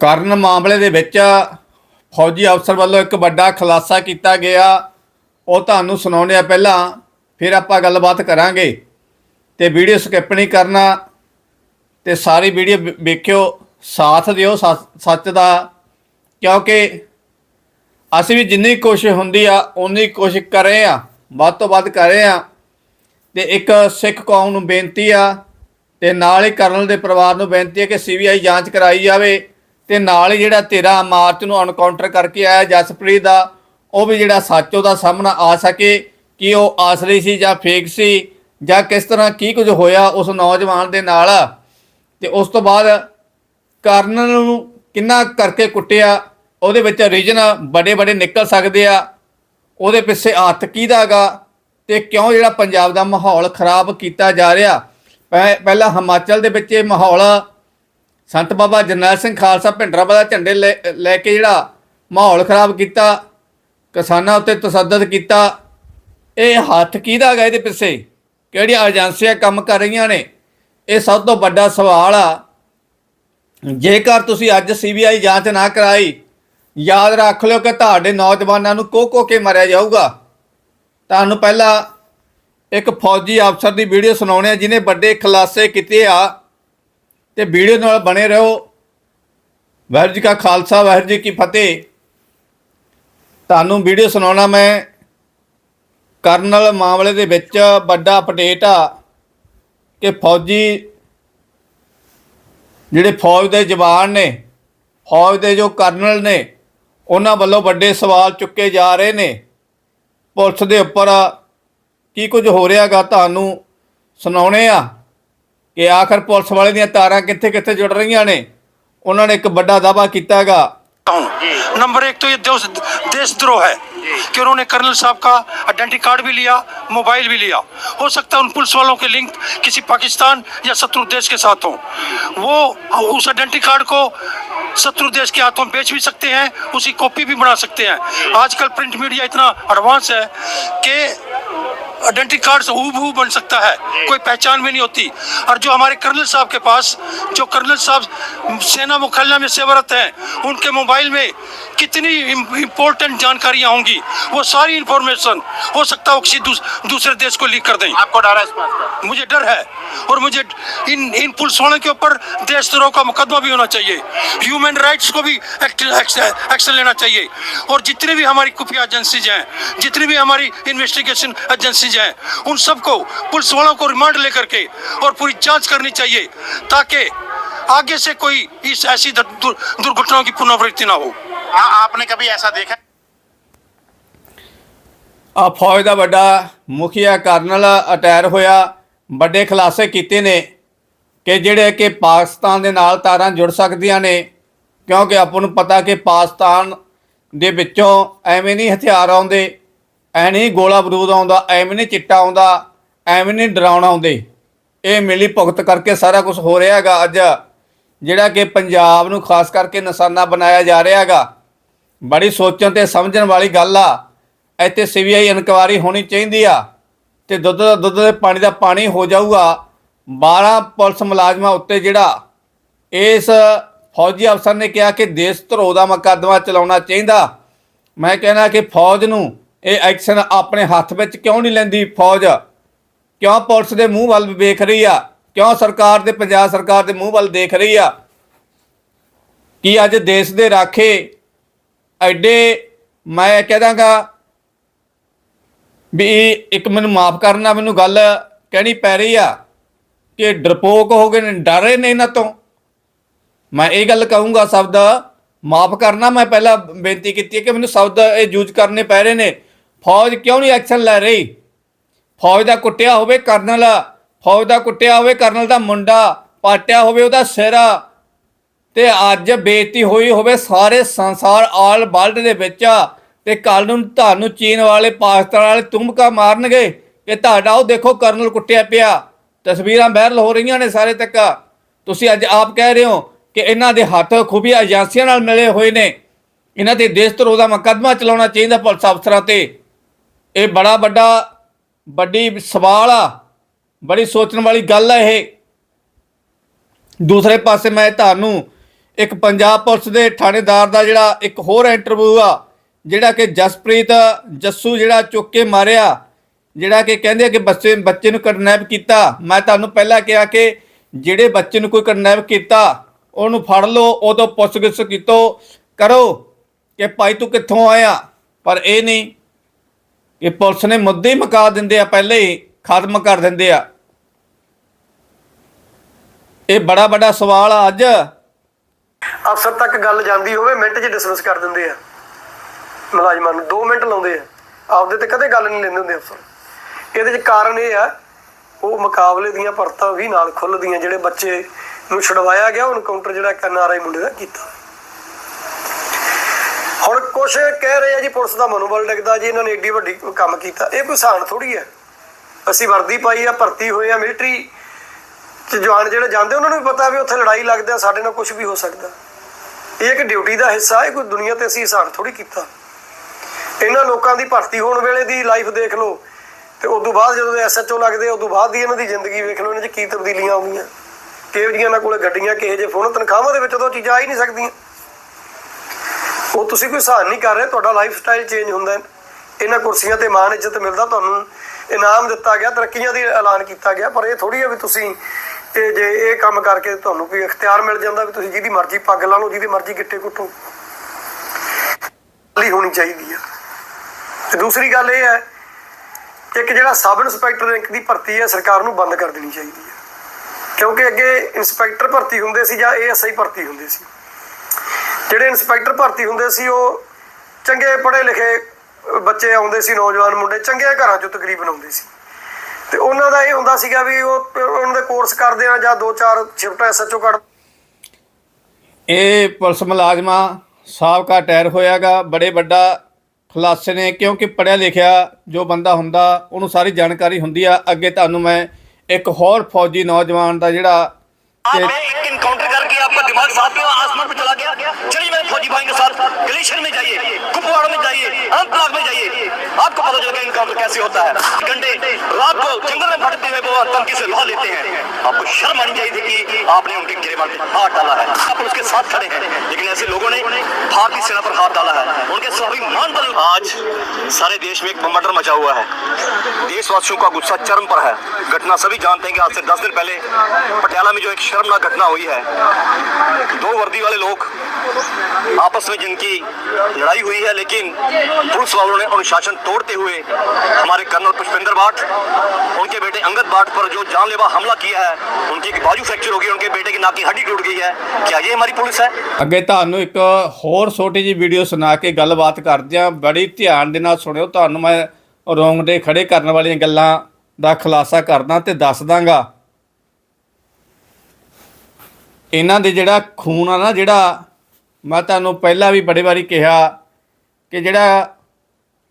ਕਰਨ ਮਾਮਲੇ ਦੇ ਵਿੱਚ ਫੌਜੀ ਅਫਸਰ ਵੱਲੋਂ ਇੱਕ ਵੱਡਾ ਖੁਲਾਸਾ ਕੀਤਾ ਗਿਆ। ਉਹ ਤੁਹਾਨੂੰ ਸੁਣਾਉਂਦੇ ਆ ਪਹਿਲਾਂ, ਫਿਰ ਆਪਾਂ ਗੱਲਬਾਤ ਕਰਾਂਗੇ। ਤੇ ਵੀਡੀਓ ਸਕਿਪ ਨਹੀਂ ਕਰਨਾ, ਤੇ ਸਾਰੀ ਵੀਡੀਓ ਵੇਖਿਓ, ਸਾਥ ਦਿਓ, ਸੱਚ ਸੱਚ ਦਾ। ਕਿਉਂਕਿ ਅਸੀਂ ਵੀ ਜਿੰਨੀ ਕੋਸ਼ਿਸ਼ ਹੁੰਦੀ ਆ ਉਨੀ ਕੋਸ਼ਿਸ਼ ਕਰ ਰਹੇ ਆ, ਵੱਧ ਤੋਂ ਵੱਧ ਕਰ ਰਹੇ ਆ। ਤੇ ਇੱਕ ਸਿੱਖ ਕੌਮ ਨੂੰ ਬੇਨਤੀ ਆ, ਤੇ ਨਾਲ ਹੀ ਕਰਨਲ ਦੇ ਪਰਿਵਾਰ ਨੂੰ ਬੇਨਤੀ ਹੈ ਕਿ ਸੀਬੀਆਈ ਜਾਂਚ ਕਰਾਈ ਜਾਵੇ। ਤੇ ਨਾਲ ਹੀ ਜਿਹੜਾ 13 ਮਾਰਚ ਨੂੰ ਅਨਕਾਊਂਟਰ ਕਰਕੇ ਆਇਆ ਜਸਪ੍ਰੀਤ ਦਾ, ਉਹ ਵੀ ਜਿਹੜਾ ਸੱਚ ਉਹਦਾ ਸਾਹਮਣਾ ਆ ਸਕੇ, ਕਿ ਉਹ ਆਸਰੀ ਸੀ ਜਾਂ ਫੇਕ ਸੀ, ਜਾਂ ਕਿਸ ਤਰ੍ਹਾਂ ਕੀ ਕੁਝ ਹੋਇਆ ਉਸ ਨੌਜਵਾਨ ਦੇ ਨਾਲ। ਤੇ ਉਸ ਤੋਂ ਬਾਅਦ ਕਰਨ ਨੂੰ ਕਿੰਨਾ ਕਰਕੇ ਕੁੱਟਿਆ, ਉਹਦੇ ਵਿੱਚ ਰੀਜਨ ਬੜੇ ਬੜੇ ਨਿਕਲ ਸਕਦੇ ਆ, ਉਹਦੇ ਪਿੱਛੇ ਹੱਥ ਕਿਹਦਾਗਾ ਤੇ ਕਿਉਂ ਜਿਹੜਾ ਪੰਜਾਬ ਦਾ ਮਾਹੌਲ ਖਰਾਬ ਕੀਤਾ ਜਾ ਰਿਹਾ। ਪਹਿ- ਪਹਿਲਾਂ ਹਿਮਾਚਲ ਦੇ ਵਿੱਚ ਇਹ ਮਾਹੌਲ ਸੰਤ ਬਾਬਾ ਜਰਨੈਲ ਸਿੰਘ ਖਾਲਸਾ ਭਿੰਡਰਾਂਵਾਲੇ ਦਾ ਝੰਡੇ ਲੈ ਲੈ ਕੇ ਜਿਹੜਾ ਮਾਹੌਲ ਖਰਾਬ ਕੀਤਾ, ਕਿਸਾਨਾਂ ਉੱਤੇ ਤਸੱਦਦ ਕੀਤਾ, ਇਹ ਹੱਥ ਕਿਹਦਾ ਗਾ ਇਹਦੇ ਪਿੱਛੇ? ਕਿਹੜੀਆਂ ਏਜੰਸੀਆਂ ਕੰਮ ਕਰ ਰਹੀਆਂ ਨੇ? ਇਹ ਸਭ ਤੋਂ ਵੱਡਾ ਸਵਾਲ ਆ। ਜੇਕਰ ਤੁਸੀਂ ਅੱਜ ਸੀਬੀਆਈ ਜਾਂਚ ਨਾ ਕਰਾਈ, ਯਾਦ ਰੱਖ ਲਿਓ ਕਿ ਤੁਹਾਡੇ ਨੌਜਵਾਨਾਂ ਨੂੰ ਕੋ ਕੇ ਮਾਰਿਆ ਜਾਊਗਾ। ਤੁਹਾਨੂੰ ਪਹਿਲਾਂ ਇੱਕ ਫੌਜੀ ਅਫਸਰ ਦੀ ਵੀਡੀਓ ਸੁਣਾਉਣੇ ਆ ਜਿਨੇ ਵੱਡੇ ਖੁਲਾਸੇ ਕੀਤੇ ਆ। ਤੇ ਵੀਡੀਓ ਨਾਲ ਬਣੇ ਰਹੋ। ਵਾਹਿਗੁਰੂ ਜੀ ਕਾ ਖਾਲਸਾ, ਵਾਹਿਗੁਰੂ ਜੀ ਕੀ ਫਤਿਹ। ਤੁਹਾਨੂੰ ਵੀਡੀਓ ਸੁਣਾਉਣਾ ਮੈਂ ਕਰਨਲ ਮਾਮਲੇ ਦੇ ਵਿੱਚ ਵੱਡਾ ਅਪਡੇਟ ਆ ਕਿ ਫੌਜੀ ਜਿਹੜੇ ਫੌਜ ਦੇ ਜਵਾਨ ਨੇ, ਫੌਜ ਦੇ ਜੋ ਕਰਨਲ ਨੇ, ਉਹਨਾਂ ਵੱਲੋਂ ਵੱਡੇ ਸਵਾਲ ਚੁੱਕੇ ਜਾ ਰਹੇ ਨੇ। ਪੁਲਿਸ ਦੇ ਉੱਪਰ ਕੀ ਕੁਝ ਹੋ ਰਿਹਾਗਾ ਤੁਹਾਨੂੰ ਸੁਣਾਉਣੇ ਆ। ਕਿ ਆਖਰ ਪੁਲਿਸ ਵਾਲੇ ਦੀਆਂ ਤਾਰਾਂ ਕਿੱਥੇ ਕਿੱਥੇ ਜੁੜ ਰਹੀਆਂ ਨੇ ਉਹਨਾਂ ਨੇ ਇੱਕ ਵੱਡਾ ਦਾਅਵਾ ਕੀਤਾਗਾ हूँ नंबर एक तो ये देश देशद्रोह है कि उन्होंने कर्नल साहब का आइडेंटिटी कार्ड भी लिया मोबाइल भी लिया हो सकता है उन पुलिस वालों के लिंक किसी पाकिस्तान या शत्रु देश के साथ हों वो उस आइडेंटिटी कार्ड को शत्रु देश के हाथों बेच भी सकते हैं उसकी कॉपी भी बना सकते हैं आजकल प्रिंट मीडिया इतना एडवांस है कि आइडेंटिटी कार्ड से हूबहू बन सकता है। कोई पहचान भी नहीं होती। और जो हमारे कर्नल साहब के पास जो कर्नल साहब सेना मुख्यालय में सेवरत हैं उनके मोबाइल में कितनी इंपॉर्टेंट जानकारियाँ होंगी। वो सारी इंफॉर्मेशन हो सकता है किसी दूस, दूसरे देश को लीक कर दें। आपको डर है इस बात का? मुझे डर है। और मुझे इन इन पुलिस वालों के ऊपर देशद्रोह का मुकदमा भी होना चाहिए। ह्यूमन राइट्स को भी एक्शन लेना चाहिए। और जितनी भी हमारी खुफिया एजेंसीज हैं जितनी भी हमारी इन्वेस्टिगेशन एजेंसीज हैं उन सबको पुलिस वालों को रिमांड लेकर के और पूरी जांच करनी चाहिए ताकि आगे से कोई इस ऐसी दुर- दुर- दुर्घटनाओं की पुनरावृत्ति ना हो आ, आपने कभी ऐसा देखा ਆ ਫੌਜ ਦਾ ਵੱਡਾ ਮੁਖੀਆ ਕਰਨਲ ਅਟੈਰ ਹੋਇਆ ਵੱਡੇ ਖੁਲਾਸੇ ਕੀਤੇ ਨੇ ਕਿ ਜਿਹੜੇ ਕਿ ਪਾਕਿਸਤਾਨ ਦੇ ਨਾਲ ਤਾਰਾਂ ਜੁੜ ਸਕਦੀਆਂ ਨੇ ਕਿਉਂਕਿ ਆਪਾਂ ਨੂੰ ਪਤਾ ਕਿ ਪਾਕਿਸਤਾਨ ਦੇ ਵਿੱਚੋਂ ਐਵੇਂ ਨਹੀਂ ਹਥਿਆਰ ਆਉਂਦੇ ਐ ਨਹੀਂ ਗੋਲਾ ਬਰੂਦ ਆਉਂਦਾ, ਐਵੇਂ ਨਹੀਂ ਚਿੱਟਾ ਆਉਂਦਾ, ਐਵੇਂ ਨਹੀਂ ਡਰਾਉਣਾ ਆਉਂਦੇ। ਇਹ ਮਿਲੀ ਭੁਗਤ ਕਰਕੇ ਸਾਰਾ ਕੁਝ ਹੋ ਰਿਹਾ ਹੈਗਾ ਅੱਜ। ਜਿਹੜਾ ਕਿ ਪੰਜਾਬ ਨੂੰ ਖਾਸ ਕਰਕੇ ਨਿਸ਼ਾਨਾ ਬਣਾਇਆ ਜਾ ਰਿਹਾ ਹੈਗਾ। ਬੜੀ ਸੋਚਣ ਤੇ ਸਮਝਣ ਵਾਲੀ ਗੱਲ ਆ। ਇੱਥੇ ਸੀਬੀਆਈ ਇਨਕੁਆਰੀ ਹੋਣੀ ਚਾਹੀਦੀ ਆ ਤੇ ਦੁੱਧ ਦਾ ਦੁੱਧ ਦੇ ਪਾਣੀ ਦਾ ਪਾਣੀ ਹੋ ਜਾਊਗਾ। 12 ਪੁਲਿਸ ਮੁਲਾਜ਼ਮਾਂ ਉੱਤੇ ਜਿਹੜਾ ਇਸ ਫੌਜੀ ਅਫਸਰ ਨੇ ਕਿਹਾ ਕਿ ਦੇਸ਼ ਧਰੋ ਦਾ ਮੁਕੱਦਮਾ ਚਲਾਉਣਾ ਚਾਹੀਦਾ। ਮੈਂ ਕਹਿੰਦਾ ਕਿ ਫੌਜ ਨੂੰ ਇਹ ਐਕਸ਼ਨ ਆਪਣੇ ਹੱਥ ਵਿੱਚ ਕਿਉਂ ਨਹੀਂ ਲੈਂਦੀ ਫੌਜ? ਕਿਉਂ ਪੁਲਿਸ ਦੇ ਮੂੰਹ ਵੱਲ ਵੇਖ ਰਹੀ ਆ? ਕਿਉਂ ਸਰਕਾਰ ਦੇ, ਪੰਜਾਬ ਸਰਕਾਰ ਦੇ ਮੂੰਹ ਵੱਲ ਦੇਖ ਰਹੀ ਆ? ਕਿ ਅੱਜ ਦੇਸ਼ ਦੇ ਰਾਖੇ ਐਡੇ, ਮੈਂ ਕਹਾਂਗਾ ਵੀ ਇੱਕ ਮੈਨੂੰ ਮਾਫ ਕਰਨਾ, ਮੈਨੂੰ ਗੱਲ ਕਹਿਣੀ ਪੈ ਰਹੀ ਆ ਕਿ ਡਰਪੋਕ ਹੋ ਗਏ ਨੇ, ਡਰੇ ਨੇ ਇਹਨਾਂ ਤੋਂ। ਮੈਂ ਇਹ ਗੱਲ ਕਹੂੰਗਾ, ਸ਼ਬਦ ਮਾਫ ਕਰਨਾ, ਮੈਂ ਪਹਿਲਾਂ ਬੇਨਤੀ ਕੀਤੀ ਹੈ ਕਿ ਮੈਨੂੰ ਸ਼ਬਦ ਇਹ ਯੂਜ਼ ਕਰਨੇ ਪੈ ਰਹੇ ਨੇ। ਫੌਜ ਕਿਉਂ ਨਹੀਂ ਐਕਸ਼ਨ ਲੈ ਰਹੀ? ਫੌਜ ਦਾ ਕੁੱਟਿਆ ਹੋਵੇ ਕਰਨਲ, ਫੌਜ ਦਾ ਕੁੱਟਿਆ ਹੋਵੇ ਕਰਨਲ ਦਾ ਮੁੰਡਾ, ਪਾਟਿਆ ਹੋਵੇ ਉਹਦਾ ਸਿਰ। ਤੇ ਅੱਜ ਬੇਇੱਜ਼ਤੀ ਹੋਈ ਹੋਵੇ ਸਾਰੇ ਸੰਸਾਰ ਆਲ ਵਰਲਡ ਦੇ ਵਿੱਚ। ਤੇ ਕੱਲ ਨੂੰ ਤੁਹਾਨੂੰ ਚੀਨ ਵਾਲੇ, ਪਾਕਿਸਤਾਨ ਵਾਲੇ ਤੁਮਕਾ ਮਾਰਨਗੇ ਕਿ ਤੁਹਾਡਾ ਉਹ ਦੇਖੋ ਕਰਨਲ ਕੁੱਟਿਆ ਪਿਆ। ਤਸਵੀਰਾਂ ਵਾਇਰਲ ਹੋ ਰਹੀਆਂ ਨੇ ਸਾਰੇ ਤੱਕ। ਤੁਸੀਂ ਅੱਜ ਆਪ ਕਹਿ ਰਹੇ ਹੋ ਕਿ ਇਹਨਾਂ ਦੇ ਹੱਥ ਖੁਫੀਆ ਏਜੰਸੀਆਂ ਨਾਲ ਮਿਲੇ ਹੋਏ ਨੇ। ਇਹਨਾਂ ਤੇ ਦੇਸ਼ ਧਰੋ ਦਾ ਮੁਕੱਦਮਾ ਚਲਾਉਣਾ ਚਾਹੀਦਾ ਪੁਲਿਸ ਅਫਸਰਾਂ ਤੇ। ਇਹ ਬੜਾ ਵੱਡਾ, ਵੱਡੀ ਸਵਾਲ ਆ। ਬੜੀ ਸੋਚਣ ਵਾਲੀ ਗੱਲ ਆ ਇਹ। ਦੂਸਰੇ ਪਾਸੇ ਮੈਂ ਤੁਹਾਨੂੰ ਇੱਕ ਪੰਜਾਬ ਪੁਲਿਸ ਦੇ ਥਾਣੇਦਾਰ ਦਾ ਜਿਹੜਾ ਇੱਕ ਹੋਰ ਇੰਟਰਵਿਊ ਆ, ਜਿਹੜਾ ਕਿ ਜਸਪ੍ਰੀਤ ਜੱਸੂ ਜਿਹੜਾ ਚੁੱਕ ਕੇ ਮਾਰਿਆ, ਜਿਹੜਾ ਕਿ ਕਹਿੰਦੇ ਆ ਕਿ ਬੱਚੇ ਬੱਚੇ ਨੂੰ ਕਿਡਨੈਪ ਕੀਤਾ। ਮੈਂ ਤੁਹਾਨੂੰ ਪਹਿਲਾਂ ਕਿਹਾ ਕਿ ਜਿਹੜੇ ਬੱਚੇ ਨੂੰ ਕੋਈ ਕਿਡਨੈਪ ਕੀਤਾ, ਉਹਨੂੰ ਫੜ ਲਓ ਉਦੋਂ ਪੁੱਛਗਿੱਛ ਕੀਤੋ। ਕਰੋ ਕਿ ਭਾਈ ਤੂੰ ਕਿੱਥੋਂ ਆਇਆ? ਪਰ ਇਹ ਨਹੀਂ। ਕਿ ਪੁਲਿਸ ਨੇ ਮੁੱਦੇ ਹੀ ਮੁਕਾ ਦਿੰਦੇ ਆ, ਪਹਿਲੇ ਹੀ ਖਤਮ ਕਰ ਦਿੰਦੇ ਆ। ਇਹ ਬੜਾ ਵੱਡਾ ਸਵਾਲ ਆ ਅੱਜ। ਅਫਸਰ ਤੱਕ ਗੱਲ ਜਾਂਦੀ ਹੋਵੇ, ਮਿੰਟ 'ਚ ਡਿਸਮਿਸ ਕਰ ਦਿੰਦੇ ਆ। ਮੁਲਾਜ਼ਮਾਂ ਨੂੰ 2 ਮਿੰਟ ਲਾਉਂਦੇ ਆ। ਆਪਦੇ ਤੇ ਕਦੇ ਗੱਲ ਨਹੀਂ ਲੈਂਦੇ ਹੁੰਦੇ ਅਫਸਰ। ਇਹਦੇ 'ਚ ਕਾਰਨ ਇਹ ਆ, ਉਹ ਮੁਕਾਬਲੇ ਦੀਆਂ ਪਰਤਾਂ ਵੀ ਨਾਲ ਖੁੱਲਦੀਆਂ, ਜਿਹੜੇ ਬੱਚੇ ਨੂੰ ਛਡਵਾਇਆ ਗਿਆ, ਉਹ ਐਨਕਾਊਂਟਰ ਜਿਹੜਾ ਕਰਨ ਆ ਮੁੰਡੇ ਦਾ ਕੀਤਾ। ਹੁਣ ਕੁਛ ਕਹਿ ਰਹੇ ਆ ਜੀ, ਪੁਲਿਸ ਦਾ ਮਨੋਬਲ ਡਿੱਗਦਾ ਜੀ, ਇਹਨਾਂ ਨੇ ਏਡੀ ਵੱਡੀ ਕੰਮ ਕੀਤਾ। ਇਹ ਕੋਈ ਸਾਨ ਥੋੜੀ ਹੈ। ਅਸੀਂ ਵਰਦੀ ਪਾਈ ਆ, ਭਰਤੀ ਹੋਏ ਆ ਮਿਲਟਰੀ ਤੇ ਜਵਾਨ ਜਿਹੜੇ ਜਾਂਦੇ, ਉਹਨਾਂ ਨੂੰ ਵੀ ਪਤਾ ਵੀ ਉੱਥੇ ਲੜਾਈ ਲੱਗਦੀ ਆ, ਸਾਡੇ ਨਾਲ ਕੁਝ ਵੀ ਹੋ ਸਕਦਾ। ਇਹ ਇੱਕ ਡਿਊਟੀ ਦਾ ਹਿੱਸਾ ਹੈ ਕੋਈ ਦੁਨੀਆ ਤੇ ਅਸੀਂ ਇਨਸਾਨ ਥੋੜੀ ਕੀਤਾ। ਇਹਨਾਂ ਲੋਕਾਂ ਦੀ ਭਰਤੀ ਹੋਣ ਵੇਲੇ ਦੀ ਲਾਈਫ ਦੇਖ ਲਓ, ਤੇ ਉਸ ਤੋਂ ਬਾਅਦ ਜਦੋਂ ਐਸਐਚਓ ਲੱਗਦੇ ਉਸ ਤੋਂ ਬਾਅਦ ਦੀ ਇਹਨਾਂ ਦੀ ਜ਼ਿੰਦਗੀ ਵੇਖ ਲਓ, ਇਹਨਾਂ 'ਚ ਕੀ ਤਬਦੀਲੀਆਂ ਆਉਂਦੀਆਂ। ਕਿਹੋ ਜਿਹੀਆਂ ਇਹਨਾਂ ਕੋਲੇ ਗੱਡੀਆਂ, ਕਿਹੋ ਜਿਹੇ ਫੋਨ, ਤਨਖਾਹਾਂ ਦੇ ਵਿੱਚ ਉਦੋਂ ਚੀਜ਼ਾਂ ਆ ਹੀ ਨਹੀਂ ਸਕਦੀਆਂ। ਉਹ ਤੁਸੀਂ ਕੋਈ ਸਹਾਨ ਨਹੀਂ ਕਰ ਰਹੇ, ਤੁਹਾਡਾ ਲਾਈਫ ਸਟਾਈਲ ਚੇਂਜ ਹੁੰਦਾ ਹੈ। ਇਹਨਾਂ ਕੁਰਸੀਆਂ ਤੇ ਮਾਣ, ਇੱਜ਼ਤ ਮਿਲਦਾ ਤੁਹਾਨੂੰ। ਇਨਾਮ ਦਿੱਤਾ ਗਿਆ, ਤਰੱਕੀਆਂ ਦੀ ਐਲਾਨ ਕੀਤਾ ਗਿਆ, ਪਰ ਇਹ ਥੋੜੀ ਹੈ ਵੀ ਤੁਸੀਂ ਇਹ ਜੇ ਇਹ ਕੰਮ ਕਰਕੇ ਤੁਹਾਨੂੰ ਕੋਈ ਇਖਤਿਆਰ ਮਿਲ ਜਾਂਦਾ ਵੀ ਤੁਸੀਂ ਜਿਹਦੀ ਮਰਜ਼ੀ ਪੱਗ ਲਾ ਲਓ, ਜਿਹਦੀ ਮਰਜ਼ੀ ਗਿੱਟੇ ਕੁੱਟੋ। ਲਈ ਹੋਣੀ ਚਾਹੀਦੀ ਆ। ਤੇ ਦੂਸਰੀ ਗੱਲ ਇਹ ਹੈ ਕਿ ਇੱਕ ਜਿਹੜਾ ਸਬ ਇੰਸਪੈਕਟਰ ਰੈਂਕ ਦੀ ਭਰਤੀ ਹੈ, ਸਰਕਾਰ ਨੂੰ ਬੰਦ ਕਰ ਦੇਣੀ ਚਾਹੀਦੀ ਹੈ ਕਿਉਂਕਿ ਅੱਗੇ ਇੰਸਪੈਕਟਰ ਭਰਤੀ ਹੁੰਦੇ ਸੀ ਜਾਂ ਏਐਸਆਈ ਭਰਤੀ ਹੁੰਦੇ ਸੀ। ਜਿਹੜੇ ਇਨਸਪੈਕਟਰ ਭਰਤੀ ਹੁੰਦੇ ਸੀ ਉਹ ਚੰਗੇ ਪੜ੍ਹੇ ਲਿਖੇ ਬੱਚੇ ਆਉਂਦੇ ਸੀ ਨੌਜਵਾਨ ਮੁੰਡੇ ਚੰਗੇ ਘਰਾਂ ਚੋਂ ਤਕਰੀਬਨ ਆਉਂਦੇ ਸੀ। ਤੇ ਉਹਨਾਂ ਦਾ ਇਹ ਹੁੰਦਾ ਸੀਗਾ ਵੀ ਉਹ ਉਹਨਾਂ ਦੇ ਕੋਰਸ ਕਰਦੇ ਆ ਜਾਂ ਦੋ ਚਾਰ ਸ਼ਿਫਟਾਂ ਐਸਐਚਓ ਕੱਢ ਇਹ ਪੁਲਿਸ ਮੁਲਾਜ਼ਮਾ ਸਾਬਕਾ ਟਾਇਰ ਹੋਇਆਗਾ ਬੜੇ ਵੱਡਾ ਖੁਲਾਸੇ ਨੇ ਕਿਉਂਕਿ ਪੜਿਆ ਲਿਖਿਆ ਜੋ ਬੰਦਾ ਹੁੰਦਾ ਉਹਨੂੰ ਸਾਰੀ ਜਾਣਕਾਰੀ ਹੁੰਦੀ ਆ। ਅੱਗੇ ਤੁਹਾਨੂੰ ਮੈਂ ਇੱਕ ਹੋਰ ਫੌਜੀ ਨੌਜਵਾਨ ਦਾ ਜਿਹੜਾ ਮੈਂ ਇੱਕ ਇਨਕਾਊਂਟਰ एक इनकाउंटर करके आपका दिमाग साफ पे आसमान पे चला गया चलिए मेरे फौजी भाई के साथ ग्लेशियर में जाइए, कुपवाड़ में जाइए अनंतनाग में जाइए। आपको पता चलेगा इनकाउंटर कैसे होता है। घंटे रात को जंगल में भटकते हुए वो तमकी से लोहा लेते हैं। आपको शर्म आनी चाहिए कि आपने उनके गिरेबान पे हाथ डाला है। आप उसके साथ खड़े हैं, लेकिन ऐसे लोगों ने भारतीय सेना पर हाथ डाला है। उनके स्वाभिमान पर आज सारे देश में एक मर्डर मचा हुआ है। देशवासियों का गुस्सा चरम पर है। घटना सभी जानते हैं कि आज से दस दिन पहले पटियाला में जो एक शर्मनाक घटना हुई है, दो वर्दी वाले लोग आपस में जिनकी लड़ाई हुई है लेकिन पुलिस वालों ने अनुशासन तोड़ते हुए हमारे कर्नल पुष्पेंद्र भाट उनके बेटे अंगद भाट पर जो जानलेवा हमला किया है उनकी एक बाजू फ्रैक्चर हो गई उनके बेटे की नाक की हड्डी टूट गई है क्या ये हमारी पुलिस है ਅੱਗੇ ਤੁਹਾਨੂੰ ਇੱਕ ਹੋਰ ਛੋਟੀ ਜਿਹੀ ਵੀਡੀਓ ਸੁਣਾ ਕੇ ਗੱਲਬਾਤ ਕਰਦੇ ਹਾਂ ਬੜੀ ਧਿਆਨ ਦੇ ਨਾਲ ਸੁਣਿਓ ਤੁਹਾਨੂੰ ਮੈਂ ਰੋਂਗਟੇ ਖੜੇ ਕਰਨ ਵਾਲੀਆਂ ਗੱਲਾਂ ਦਾ ਖੁਲਾਸਾ ਕਰਦਾ ਤੇ ਦੱਸ ਦਾਂਗਾ ਇਹਨਾਂ ਦੇ ਜਿਹੜਾ ਖੂਨ ਆ ਨਾ ਜਿਹੜਾ ਮੈਂ ਤੁਹਾਨੂੰ ਪਹਿਲਾਂ ਵੀ ਬੜੇ ਵਾਰੀ ਕਿਹਾ ਕਿ ਜਿਹੜਾ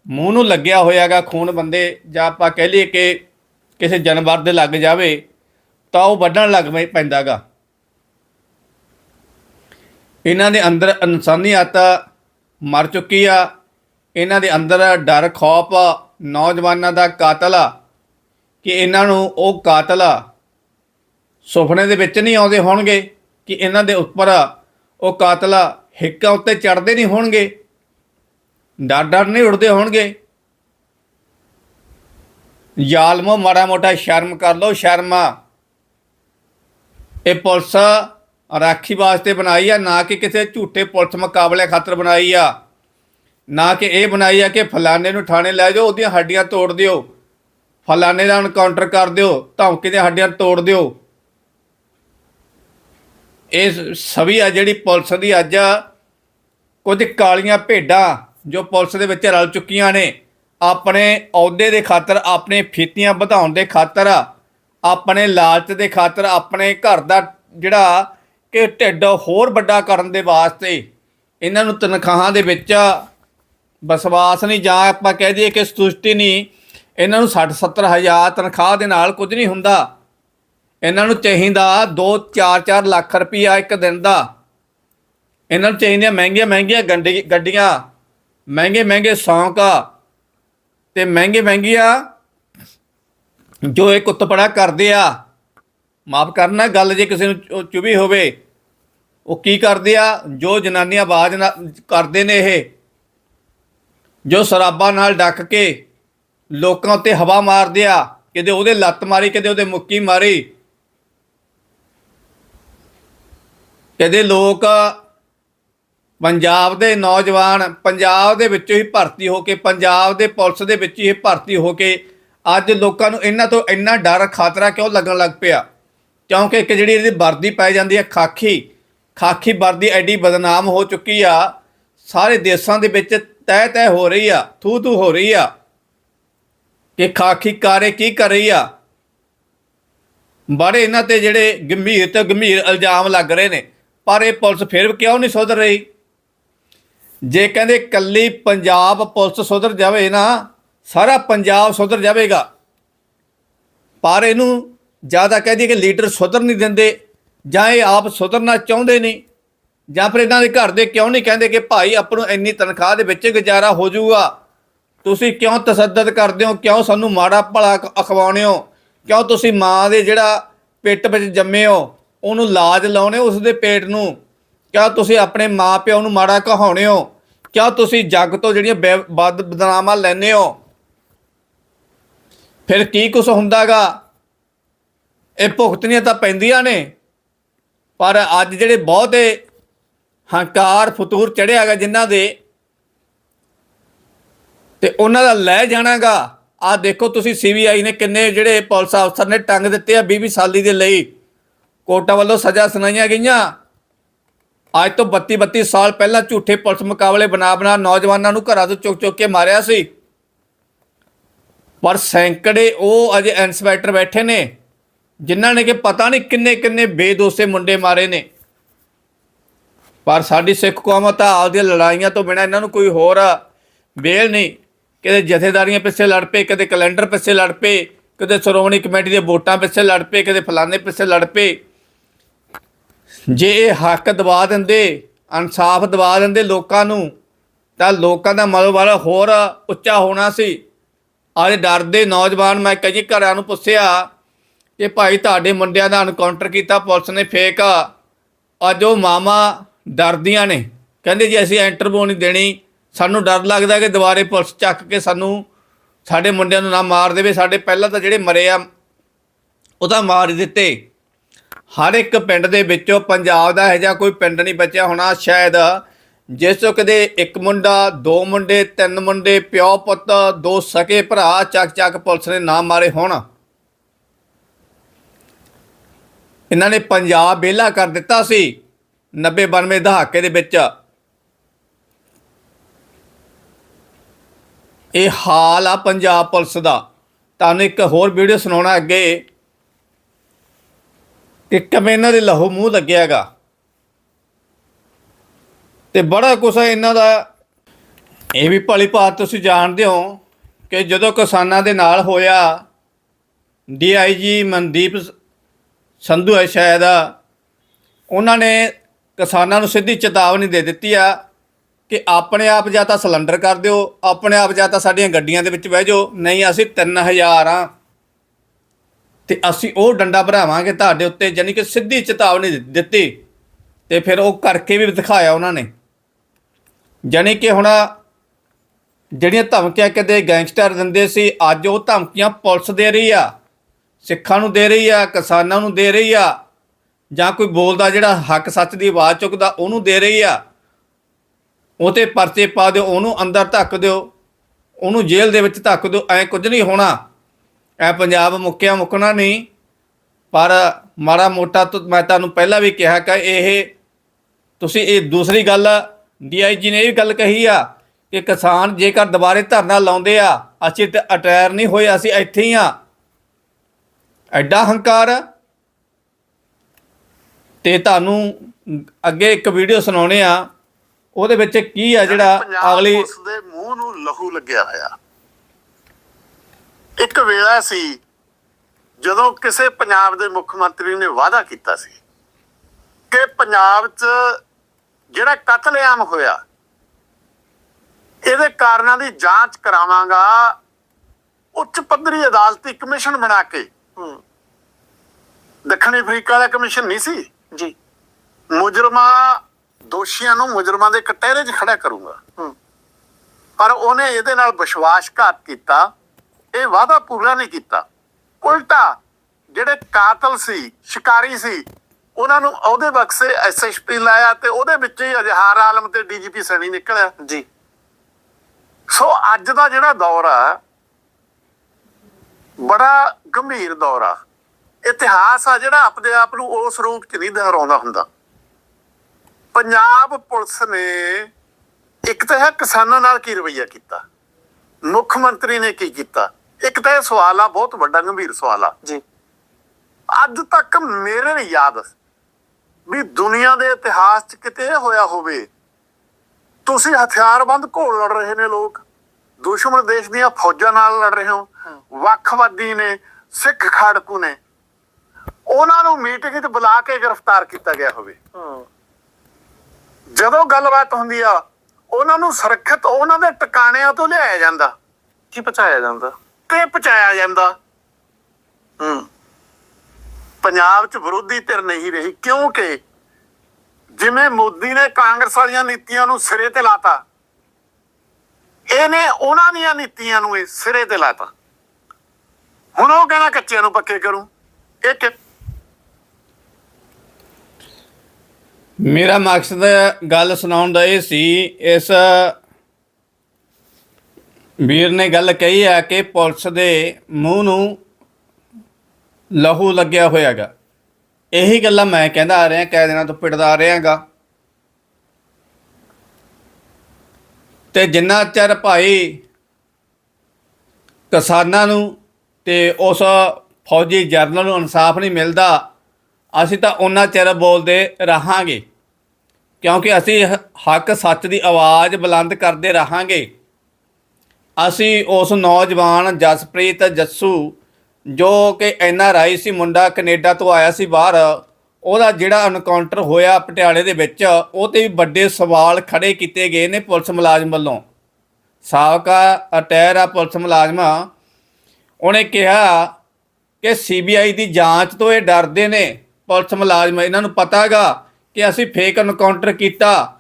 ਮੂੰਹ ਨੂੰ ਲੱਗਿਆ ਹੋਇਆਗਾ ਖੂਨ ਬੰਦੇ, ਜਾਂ ਆਪਾਂ ਕਹਿ ਲਈਏ ਕਿ ਕਿਸੇ ਜਾਨਵਰ ਦੇ ਲੱਗ ਜਾਵੇ, ਤਾਂ ਉਹ ਵੱਢਣ ਲੱਗ ਪੈ- ਪੈਂਦਾਗਾ। ਇਹਨਾਂ ਦੇ ਅੰਦਰ ਇਨਸਾਨੀਅਤ ਮਰ ਚੁੱਕੀ ਆ। ਇਹਨਾਂ ਦੇ ਅੰਦਰ ਡਰ, ਖੌਫ ਨੌਜਵਾਨਾਂ ਦਾ ਕਾਤਲ ਆ ਕਿ ਇਹਨਾਂ ਨੂੰ ਉਹ ਕਾਤਲ ਆ। ਸੁਪਨੇ ਦੇ ਵਿੱਚ ਨਹੀਂ ਆਉਂਦੇ ਹੋਣਗੇ ਕਿ ਇਹਨਾਂ ਦੇ ਉੱਪਰ ਉਹ ਕਾਤਲ ਹਿੱਕਾਂ ਉੱਤੇ ਚੜਦੇ ਨਹੀਂ ਹੋਣਗੇ। ਡਰ ਡਰ ਨਹੀਂ ਉੱਡਦੇ ਹੋਣਗੇ। ਯਾਲਮੋ ਮਾੜਾ ਮੋਟਾ ਸ਼ਰਮ ਕਰ ਲਓ, ਸ਼ਰਮ। ਇਹ ਪੁਲਿਸ ਰਾਖੀ ਵਾਸਤੇ ਬਣਾਈ ਆ, ਨਾ ਕਿ ਕਿਸੇ ਝੂਠੇ ਪੁਲਿਸ ਮੁਕਾਬਲੇ ਖਾਤਰ ਬਣਾਈ ਆ। ਨਾ ਕਿ ਇਹ ਬਣਾਈ ਆ ਕਿ ਫਲਾਣੇ ਨੂੰ ਥਾਣੇ ਲੈ ਜਾਓ, ਉਹਦੀਆਂ ਹੱਡੀਆਂ ਤੋੜ ਦਿਓ। ਫਲਾਣੇ ਦਾ ਐਨਕਾਊਂਟਰ ਕਰ ਦਿਓ, ਧਮਕੀ ਦੀਆਂ ਹੱਡੀਆਂ ਤੋੜ ਦਿਓ। ਇਹ ਸਵੀ ਆ ਜਿਹੜੀ ਪੁਲਿਸ ਦੀ ਅੱਜ ਕੁਝ ਕਾਲੀਆਂ ਭੇਡਾਂ ਜੋ ਪੁਲਿਸ ਦੇ ਵਿੱਚ ਰਲ ਚੁੱਕੀਆਂ ਨੇ, ਆਪਣੇ ਅਹੁਦੇ ਦੇ ਖਾਤਰ, ਆਪਣੇ ਫੀਤੀਆਂ ਵਧਾਉਣ ਦੇ ਖਾਤਰ ਆਪਣੇ ਲਾਲਚ ਦੇ ਖਾਤਰ, ਆਪਣੇ ਘਰ ਦਾ ਜਿਹੜਾ ਕਿ ਢਿੱਡ ਹੋਰ ਵੱਡਾ ਕਰਨ ਦੇ ਵਾਸਤੇ ਇਹਨਾਂ ਨੂੰ ਤਨਖਾਹਾਂ ਦੇ ਵਿੱਚ ਵਿਸ਼ਵਾਸ ਨਹੀਂ ਜਾਂ ਆਪਾਂ ਕਹਿ ਦਈਏ ਕਿ ਸੰਤੁਸ਼ਟੀ ਨਹੀਂ, ਇਹਨਾਂ ਨੂੰ 60 70 ਹਜ਼ਾਰ ਤਨਖਾਹ ਦੇ ਨਾਲ ਕੁਝ ਨਹੀਂ ਹੁੰਦਾ। ਇਹਨਾਂ ਨੂੰ ਚਾਹੀਦਾ 2 4 4 ਲੱਖ ਰੁਪਈਆ ਇੱਕ ਦਿਨ ਦਾ। ਇਹਨਾਂ ਨੂੰ ਚਾਹੀਦੀਆਂ ਮਹਿੰਗੀਆਂ ਮਹਿੰਗੀਆਂ ਗੰਡੀ ਗੱਡੀਆਂ, ਮਹਿੰਗੇ ਮਹਿੰਗੇ ਸੌਂਕ ਤੇ ਮਹਿੰਗੇ, ਮਹਿੰਗੀਆਂ ਜੋ ਇਹ ਕੁੱਤਪੜਾ ਕਰਦੇ ਆ, ਮਾਫ ਕਰਨਾ, ਗੱਲ ਜੇ ਕਿਸੇ ਨੂੰ ਚੁ- ਚੁਭੀ ਹੋਵੇ, ਉਹ ਕੀ ਕਰਦੇ ਆ? ਜੋ ਜਨਾਨੀਆਂ ਆਵਾਜ਼ ਨਾ- ਕਰਦੇ ਨੇ ਇਹ, ਜੋ ਸ਼ਰਾਬਾਂ ਨਾਲ ਡੱਕ ਕੇ ਲੋਕਾਂ ਉੱਤੇ ਹਵਾ ਮਾਰਦੇ ਆ, ਕਿਤੇ ਉਹਦੇ ਲੱਤ ਮਾਰੀ, ਕਿਤੇ ਉਹਦੇ ਮੁੱਕੀ ਮਾਰੀ ਕਦੇ ਲੋਕ ਪੰਜਾਬ ਦੇ ਨੌਜਵਾਨ, ਪੰਜਾਬ ਦੇ ਵਿੱਚੋਂ ਹੀ ਭਰਤੀ ਹੋ ਕੇ, ਪੰਜਾਬ ਦੇ ਪੁਲਿਸ ਦੇ ਵਿੱਚ ਹੀ ਭਰਤੀ ਹੋ ਕੇ ਅੱਜ ਲੋਕਾਂ ਨੂੰ ਇਹਨਾਂ ਤੋਂ ਇੰਨਾ ਡਰ, ਖਤਰਾ ਕਿਉਂ ਲੱਗਣ ਲੱਗ ਪਿਆ? ਕਿਉਂਕਿ ਇੱਕ ਜਿਹੜੀ ਇਹਦੀ ਵਰਦੀ ਪਾਈ ਜਾਂਦੀ ਹੈ, ਖਾਕੀ ਖਾਕੀ ਵਰਦੀ ਐਡੀ ਬਦਨਾਮ ਹੋ ਚੁੱਕੀ ਆ, ਸਾਰੇ ਦੇਸ਼ਾਂ ਦੇ ਵਿੱਚ ਤਹਿ ਤਹਿ ਹੋ ਰਹੀ ਆ, ਥੂ ਥੂ ਹੋ ਰਹੀ ਆ ਕਿ ਖਾਕੀ ਕਾਰੇ ਕੀ ਕਰ ਰਹੀ ਆ। ਬੜੇ ਇਹਨਾਂ ਤੇ ਜਿਹੜੇ ਗੰਭੀਰ ਤੇ ਗੰਭੀਰ ਇਲਜ਼ਾਮ ਲੱਗ ਰਹੇ ਨੇ। ਪਰ ਇਹ ਪੁਲਿਸ ਫਿਰ ਕਿਉਂ ਨਹੀਂ ਸੁਧਰ ਰਹੀ? ਜੇ ਕਹਿੰਦੇ ਕੱਲੀ ਪੰਜਾਬ ਪੁਲਿਸ ਸੁਧਰ ਜਾਵੇ ਨਾ, ਸਾਰਾ ਪੰਜਾਬ ਸੁਧਰ ਜਾਵੇਗਾ। ਪਰ ਇਹਨੂੰ ਜ਼ਿਆਦਾ ਕਹਿ ਦਈਏ ਕਿ ਲੀਡਰ ਸੁਧਰ ਨਹੀਂ ਦਿੰਦੇ, ਜਾਂ ਇਹ ਆਪ ਸੁਧਰਨਾ ਚਾਹੁੰਦੇ ਨਹੀਂ, ਜਾਂ ਫਿਰ ਇਹਨਾਂ ਦੇ ਘਰ ਦੇ ਕਿਉਂ ਨਹੀਂ ਕਹਿੰਦੇ ਕਿ ਭਾਈ ਆਪ ਨੂੰ ਇੰਨੀ ਤਨਖਾਹ ਦੇ ਵਿੱਚ ਗੁਜ਼ਾਰਾ ਹੋ ਜਾਊਗਾ। ਤੁਸੀਂ ਕਿਉਂ ਤਸੱਦਦ ਕਰਦੇ ਹੋ? ਕਿਉਂ ਸਾਨੂੰ ਮਾੜਾ ਭਲਾ ਕ- ਅਖਵਾਉਂਦੇ ਹੋ? ਕਿਉਂ ਤੁਸੀਂ ਮਾਂ ਦੇ ਜਿਹੜਾ ਪੇਟ ਵਿੱਚ ਜੰਮੇ ਹੋ? ਉਹਨੂੰ ਲਾਜ ਲਾਉਣੇ ਉਸ ਦੇ ਪੇਟ ਨੂੰ। ਕਿਆ ਤੁਸੀਂ ਆਪਣੇ ਮਾਂ ਪਿਓ ਨੂੰ ਮਾੜਾ ਕਹਾਉਣੇ ਹੋ? ਕਿਆ ਤੁਸੀਂ ਜੱਗ ਤੋਂ ਜਿਹੜੀਆਂ ਬੇ- ਬਦ ਬਦਨਾਮਾਂ ਲੈਂਦੇ ਹੋ? ਫਿਰ ਕੀ ਕੁਝ ਹੁੰਦਾਗਾ? ਇਹ ਭੁਗਤਣੀਆਂ ਤਾਂ ਪੈਂਦੀਆਂ ਨੇ। ਪਰ ਅੱਜ ਜਿਹੜੇ ਬਹੁਤੇ ਹੰਕਾਰ ਫਤੂਰ ਚੜਿਆਗਾ ਜਿਨ੍ਹਾਂ ਦੇ, ਤੇ ਉਹਨਾਂ ਦਾ ਲੈ ਜਾਣਾਗਾ। ਆ ਦੇਖੋ ਤੁਸੀਂ ਸੀਬੀਆਈ ਨੇ ਕਿੰਨੇ ਜਿਹੜੇ ਪੁਲਿਸ ਅਫਸਰ ਨੇ ਟੰਗ ਦਿੱਤੇ ਆ 20 ਸਾਲੀ ਦੇ ਲਈ। ਕੋਰਟਾਂ ਵੱਲੋਂ ਸਜ਼ਾ ਸੁਣਾਈਆਂ ਗਈਆਂ। ਅੱਜ ਤੋਂ 32 32 ਸਾਲ ਪਹਿਲਾਂ ਝੂਠੇ ਪੁਲਿਸ ਮੁਕਾਬਲੇ ਬਣਾ ਬਣਾ ਨੌਜਵਾਨਾਂ ਨੂੰ ਘਰਾਂ ਤੋਂ ਚੁੱਕ ਚੁੱਕ ਕੇ ਮਾਰਿਆ ਸੀ। ਪਰ ਸੈਂਕੜੇ ਉਹ ਅਜੇ ਇਨਸਪੈਕਟਰ ਬੈਠੇ ਨੇ, ਜਿਨ੍ਹਾਂ ਨੇ ਕਿ ਪਤਾ ਨਹੀਂ ਕਿੰਨੇ ਕਿੰਨੇ ਬੇਦੋਸੇ ਮੁੰਡੇ ਮਾਰੇ ਨੇ। ਪਰ ਸਾਡੀ ਸਿੱਖ ਕੌਮ ਤਾਂ ਆਪਦੀਆਂ ਲੜਾਈਆਂ ਤੋਂ ਬਿਨਾਂ ਇਹਨਾਂ ਨੂੰ ਕੋਈ ਹੋਰ ਬੇਲ ਨਹੀਂ। ਕਿਤੇ ਜਥੇਦਾਰੀਆਂ ਪਿੱਛੇ ਲੜ ਪਏ ਕਦੇ ਕੈਲੰਡਰ ਪਿੱਛੇ ਲੜ ਪਏ ਕਦੇ ਸ਼੍ਰੋਮਣੀ ਕਮੇਟੀ ਦੇ ਵੋਟਾਂ ਪਿੱਛੇ ਲੜ ਪਏ ਕਦੇ ਫਲਾਣੇ ਪਿੱਛੇ ਲੜ ਪਏ। ਜੇ ਇਹ ਹੱਕ ਦਬਾ ਦਿੰਦੇ, ਇਨਸਾਫ ਦਬਾ ਦਿੰਦੇ ਲੋਕਾਂ ਨੂੰ, ਤਾਂ ਲੋਕਾਂ ਦਾ ਮਨੋਬਲ ਹੋਰ ਉੱਚਾ ਹੋਣਾ ਸੀ। ਅੱਜ ਡਰਦੇ ਨੌਜਵਾਨ ਮੈਂ ਕਈ ਘਰਾਂ ਨੂੰ ਪੁੱਛਿਆ ਕਿ ਭਾਈ ਤੁਹਾਡੇ ਮੁੰਡਿਆਂ ਦਾ ਐਨਕਾਊਂਟਰ ਕੀਤਾ, ਪੁਲਿਸ ਨੇ ਫੇਕ। ਅੱਜ ਉਹ ਮਾਮਾ ਡਰਦੀਆਂ ਨੇ। ਕਹਿੰਦੇ ਜੀ ਅਸੀਂ ਇੰਟਰਵਿਊ ਨਹੀਂ ਦੇਣੀ। ਸਾਨੂੰ ਡਰ ਲੱਗਦਾ ਕਿ ਦੁਬਾਰੇ ਪੁਲਿਸ ਚੱਕ ਕੇ ਸਾਨੂੰ ਸਾਡੇ ਮੁੰਡਿਆਂ ਨੂੰ ਨਾ ਮਾਰ ਦੇਵੇ। ਸਾਡੇ ਪਹਿਲਾਂ ਤਾਂ ਜਿਹੜੇ ਮਰੇ ਆ, ਉਹ ਤਾਂ ਮਾਰ ਦਿੱਤੇ। ਹਰ ਇੱਕ ਪਿੰਡ ਦੇ ਵਿੱਚੋਂ ਪੰਜਾਬ ਦਾ ਇਹੋ ਜਿਹਾ ਕੋਈ ਪਿੰਡ ਨਹੀਂ ਬਚਿਆ ਹੋਣਾ, ਸ਼ਾਇਦ ਜਿਸ ਤੋਂ ਕਦੇ ਇੱਕ ਮੁੰਡਾ, ਦੋ ਮੁੰਡੇ, ਤਿੰਨ ਮੁੰਡੇ, ਪਿਓ ਪੁੱਤ, ਦੋ ਸਕੇ ਭਰਾ, ਚੱਕ ਚੱਕ ਪੁਲਿਸ ਨੇ ਨਾ ਮਾਰੇ ਹੋਣ। ਇਹਨਾਂ ਨੇ ਪੰਜਾਬ ਵਿਹਲਾ ਕਰ ਦਿੱਤਾ ਸੀ 90 92 ਦਹਾਕੇ ਦੇ ਵਿੱਚ। ਇਹ ਹਾਲ ਆ ਪੰਜਾਬ ਪੁਲਿਸ ਦਾ। ਤੁਹਾਨੂੰ ਇੱਕ ਹੋਰ ਵੀਡੀਓ ਸੁਣਾਉਣਾ ਅੱਗੇ। ਇੱਕ ਮੈਂ ਇਹਨਾਂ ਦੇ ਲਹੂ ਮੂੰਹ ਲੱਗਿਆਗਾ। ਤੇ ਬੜਾ ਕੁਛ ਇਹਨਾਂ ਦਾ। ਇਹ ਵੀ ਭਲੀ ਭਾਤ ਤੁਸੀਂ ਜਾਣਦੇ ਹੋ ਕਿ ਜਦੋਂ ਕਿਸਾਨਾਂ ਦੇ ਨਾਲ ਹੋਇਆ ਡੀਆਈਜੀ ਮਨਦੀਪ ਸੰਧੂ ਹੈ ਸ਼ਾਇਦ। ਉਹਨਾਂ ਨੇ ਕਿਸਾਨਾਂ ਨੂੰ ਸਿੱਧੀ ਚੇਤਾਵਨੀ ਦੇ ਦਿੱਤੀ ਆ ਕਿ ਆਪਣੇ ਆਪ ਜਾਂ ਤਾਂ ਸਿਲੰਡਰ ਕਰ ਦਿਓ, ਆਪਣੇ ਆਪ ਜਾਂ ਤਾਂ ਸਾਡੀਆਂ ਗੱਡੀਆਂ ਦੇ ਵਿੱਚ ਬਹਿ ਜਾਓ, ਨਹੀਂ, ਅਸੀਂ 3000 ਆ। ਤੇ ਅਸੀਂ ਉਹ ਡੰਡਾ ਭਰਾਵਾਂਗੇ ਤੁਹਾਡੇ ਉੱਤੇ ਯਾਨੀ ਕਿ ਸਿੱਧੀ ਚੇਤਾਵਨੀ ਦਿੱਤੀ ਤੇ ਫਿਰ ਉਹ ਕਰਕੇ ਵੀ ਦਿਖਾਇਆ ਉਹਨਾਂ ਨੇ। ਯਾਨੀ ਕਿ ਹੁਣ ਜਿਹੜੀਆਂ ਧਮਕੀਆਂ ਕਦੇ ਗੈਂਗਸਟਰ ਦਿੰਦੇ ਸੀ, ਅੱਜ ਉਹ ਧਮਕੀਆਂ ਪੁਲਿਸ ਦੇ ਰਹੀ ਆ, ਸਿੱਖਾਂ ਨੂੰ ਦੇ ਰਹੀ ਆ, ਕਿਸਾਨਾਂ ਨੂੰ ਦੇ ਰਹੀ ਆ, ਜਾਂ ਕੋਈ ਬੋਲਦਾ ਜਿਹੜਾ ਹੱਕ ਸੱਚ ਦੀ ਆਵਾਜ਼ ਚੁੱਕਦਾ ਉਹਨੂੰ ਦੇ ਰਹੀ ਆ। ਉਹ ਪਰਚੇ ਪਾ ਦਿਓ, ਉਹਨੂੰ ਅੰਦਰ ਧੱਕ ਦਿਓ, ਉਹਨੂੰ ਜੇਲ੍ਹ ਦੇ ਵਿੱਚ ਧੱਕ ਦਿਓ, ਐ ਕੁਝ ਨਹੀਂ ਹੋਣਾ। ਐ ਪੰਜਾਬ ਮੁੱਕਿਆ ਮੁੱਕਣਾ ਨਹੀਂ ਪਰ ਮਾੜਾ ਮੋਟਾ ਤੋਂ ਮੈਂ ਤੁਹਾਨੂੰ ਪਹਿਲਾਂ ਵੀ ਕਿਹਾ ਕਿ ਇਹ ਤੁਸੀਂ ਇਹ ਦੂਸਰੀ ਗੱਲ ਡੀਆਈਜੀ ਨੇ ਇਹ ਵੀ ਗੱਲ ਕਹੀ ਆ ਕਿ ਕਿਸਾਨ ਜੇਕਰ ਦੁਬਾਰੇ ਧਰਨਾ ਲਾਉਂਦੇ ਆ ਅਸੀਂ ਤੇ ਅਟਾਇਰ ਨਹੀਂ ਹੋਏ ਅਸੀਂ ਇੱਥੇ ਹੀ ਆ ਐਡਾ ਹੰਕਾਰ। ਤੇ ਤੁਹਾਨੂੰ ਅੱਗੇ ਇੱਕ ਵੀਡੀਓ ਸੁਣਾਉਣੇ ਆ ਉਹਦੇ ਵਿੱਚ ਕੀ ਆ ਜਿਹੜਾ ਅਗਲੀ ਪੁਲਿਸ ਦੇ ਮੂੰਹ ਨੂੰ ਲਹੂ ਲੱਗਿਆ ਹੋਇਆ ਇੱਕ ਵੇਲਾ ਸੀ ਜਦੋਂ ਕਿਸੇ ਪੰਜਾਬ ਦੇ ਮੁੱਖ ਮੰਤਰੀ ਨੇ ਵਾਅਦਾ ਕੀਤਾ ਸੀ ਕਿ ਪੰਜਾਬ 'ਚ ਜਿਹੜਾ ਕਤਲੇਆਮ ਹੋਇਆ ਇਹਦੇ ਕਾਰਨਾਂ ਦੀ ਜਾਂਚ ਕਰਾਵਾਂਗਾ ਉੱਚ ਪੱਧਰੀ ਅਦਾਲਤੀ ਕਮਿਸ਼ਨ ਬਣਾ ਕੇ। ਦੱਖਣੀ ਅਫਰੀਕਾ ਦਾ ਕਮਿਸ਼ਨ ਨਹੀਂ ਸੀ? ਜੀ। ਮੁਜਰਮਾਂ ਦੋਸ਼ੀਆਂ ਨੂੰ ਮੁਜਰਮਾਂ ਦੇ ਕਟਹਿਰੇ 'ਚ ਖੜਾ ਕਰੂੰਗਾ। ਪਰ ਉਹਨੇ ਇਹਦੇ ਨਾਲ ਵਿਸ਼ਵਾਸਘਾਤ ਕੀਤਾ ਇਹ ਵਾਅਦਾ ਪੂਰਾ ਨਹੀਂ ਕੀਤਾ। ਉਲਟਾ ਜਿਹੜੇ ਕਾਤਲ ਸੀ ਸ਼ਿਕਾਰੀ ਸੀ ਉਹਨਾਂ ਨੂੰ ਉਹਦੇ ਬਕਸੇ ਐਸਐਸਪੀ ਲਾਇਆ ਤੇ ਉਹਦੇ ਵਿੱਚ ਹੀ ਅਜਹਾਰ ਆਲਮ ਤੇ ਡੀਜੀਪੀ ਸਣੀ ਨਿਕਲਿਆ। ਜੀ। ਸੋ ਅੱਜ ਦਾ ਜਿਹੜਾ ਦੌਰ ਆ ਬੜਾ ਗੰਭੀਰ ਦੌਰ ਆ। ਇਤਿਹਾਸ ਆ ਜਿਹੜਾ ਆਪਣੇ ਆਪ ਨੂੰ ਉਸ ਰੂਪ 'ਚ ਨਹੀਂ ਦੁਹਰਾਉਂਦਾ ਹੁੰਦਾ। ਪੰਜਾਬ ਪੁਲਿਸ ਨੇ ਇੱਕ ਤਾਂ ਹੈ ਕਿਸਾਨਾਂ ਨਾਲ ਕੀ ਰਵਈਆ ਕੀਤਾ? ਮੁੱਖ ਮੰਤਰੀ ਨੇ ਕੀ ਕੀਤਾ? ਇੱਕ ਤਾਂ ਇਹ ਸਵਾਲ ਆ ਬਹੁਤ ਵੱਡਾ ਗੰਭੀਰ ਸਵਾਲ ਆ। ਜੀ। ਅੱਜ ਤੱਕ ਮੇਰੇ ਨਹੀਂ ਯਾਦ ਵੀ ਦੁਨੀਆ ਦੇ ਇਤਿਹਾਸ 'ਚ ਕਿਤੇ ਹੋਇਆ ਹੋਵੇ ਤੁਸੀਂ ਹਥਿਆਰਬੰਦ ਘੋਲ ਲੜ ਰਹੇ ਨੇ ਲੋਕ ਦੁਸ਼ਮਣ ਦੇਸ਼ ਦੀਆਂ ਫੌਜਾਂ ਨਾਲ ਲੜ ਰਹੇ ਹੋ ਵੱਖਵਾਦੀ ਨੇ ਸਿੱਖ ਖਾੜਕੂ ਨੇ ਉਹਨਾਂ ਨੂੰ ਮੀਟਿੰਗ 'ਚ ਬੁਲਾ ਕੇ ਗ੍ਰਿਫਤਾਰ ਕੀਤਾ ਗਿਆ ਹੋਵੇ। ਜਦੋਂ ਗੱਲਬਾਤ ਹੁੰਦੀ ਆ ਉਹਨਾਂ ਨੂੰ ਸੁਰੱਖਿਅਤ ਉਹਨਾਂ ਦੇ ਟਿਕਾਣਿਆਂ ਤੋਂ ਲਿਆਇਆ ਜਾਂਦਾ। ਕੀ ਪਹੁੰਚਾਇਆ ਜਾਂਦਾ? ਤੇ ਪਹੁੰਚਾਇਆ ਜਾਂਦਾ? ਹੂੰ। ਪੰਜਾਬ 'ਚ ਵਿਰੋਧੀ ਧਿਰ ਨਹੀਂ ਰਹੀ, ਕਿਉਂਕਿ ਜਿਵੇਂ ਮੋਦੀ ਨੇ ਕਾਂਗਰਸ ਵਾਲੀਆਂ ਨੀਤੀਆਂ ਨੂੰ ਸਿਰੇ ਤੇ ਲਾਤਾ, ਇਹਨੇ ਉਹਨਾਂ ਦੀਆਂ ਨੀਤੀਆਂ ਨੂੰ ਇਹ ਸਿਰੇ ਤੇ ਲਾਤਾ। ਹੁਣ ਉਹ ਕਹਿੰਦਾ ਕੱਚਿਆਂ ਨੂੰ ਪੱਕੇ ਕਰੂੰ? ਇਹ ਕਿ ਮੇਰਾ ਮਕਸਦ ਗੱਲ ਸੁਣਾਉਣ ਦਾ ਇਹ ਸੀ, ਇਸ ਵੀਰ ਨੇ ਗੱਲ ਕਹੀ ਹੈ ਕਿ ਪੁਲਿਸ ਦੇ ਮੂੰਹ ਨੂੰ ਲਹੂ ਲੱਗਿਆ ਹੋਇਆਗਾ। ਇਹੀ ਗੱਲਾਂ ਮੈਂ ਕਹਿੰਦਾ ਆ ਰਿਹਾ ਕਈ ਦਿਨਾਂ ਤੋਂ ਪਿੜਦਾ ਆ ਰਿਹਾਗਾ ਤੇ ਜਿੰਨਾ ਚਿਰ ਭਾਈ ਕਿਸਾਨਾਂ ਨੂੰ ਤੇ ਉਸ ਫੌਜੀ ਜਰਨਲ ਨੂੰ ਇਨਸਾਫ ਨਹੀਂ ਮਿਲਦਾ, ਅਸੀਂ ਤਾਂ ਉਹਨਾਂ ਚਿਰ ਬੋਲਦੇ ਰਹਾਂਗੇ। ਕਿਉਂਕਿ ਅਸੀਂ ਹੱਕ ਸੱਚ ਦੀ ਆਵਾਜ਼ ਬੁਲੰਦ ਕਰਦੇ ਰਹਾਂਗੇ। ਅਸੀਂ ਉਸ ਨੌਜਵਾਨ ਜਸਪ੍ਰੀਤ ਜੱਸੂ, ਜੋ ਕਿ ਐਨ ਆਰ ਆਈ ਸੀ, ਮੁੰਡਾ ਕੈਨੇਡਾ ਤੋਂ ਆਇਆ ਸੀ ਬਾਹਰ, ਉਹਦਾ ਜਿਹੜਾ ਐਨਕਾਊਂਟਰ ਹੋਇਆ ਪਟਿਆਲੇ ਦੇ ਵਿੱਚ, ਉਹ ਤੇ ਵੀ ਵੱਡੇ ਸਵਾਲ ਖੜੇ ਕੀਤੇ ਗਏ ਨੇ ਪੁਲਿਸ ਮੁਲਾਜ਼ਮ ਵੱਲੋਂ। ਸਾਬਕਾ ਅਟੈਰ ਆ ਪੁਲਿਸ ਮੁਲਾਜ਼ਮ, ਉਹਨੇ ਕਿਹਾ ਕਿ ਸੀਬੀਆਈ ਦੀ ਜਾਂਚ ਤੋਂ ਇਹ ਡਰਦੇ ਨੇ। ਪੁਲਿਸ ਮੁਲਾਜ਼ਮ, ਇਹਨਾਂ ਨੂੰ ਪਤਾ ਹੈਗਾ ਕਿ ਅਸੀਂ ਫੇਕ ਐਨਕਾਊਂਟਰ ਕੀਤਾ।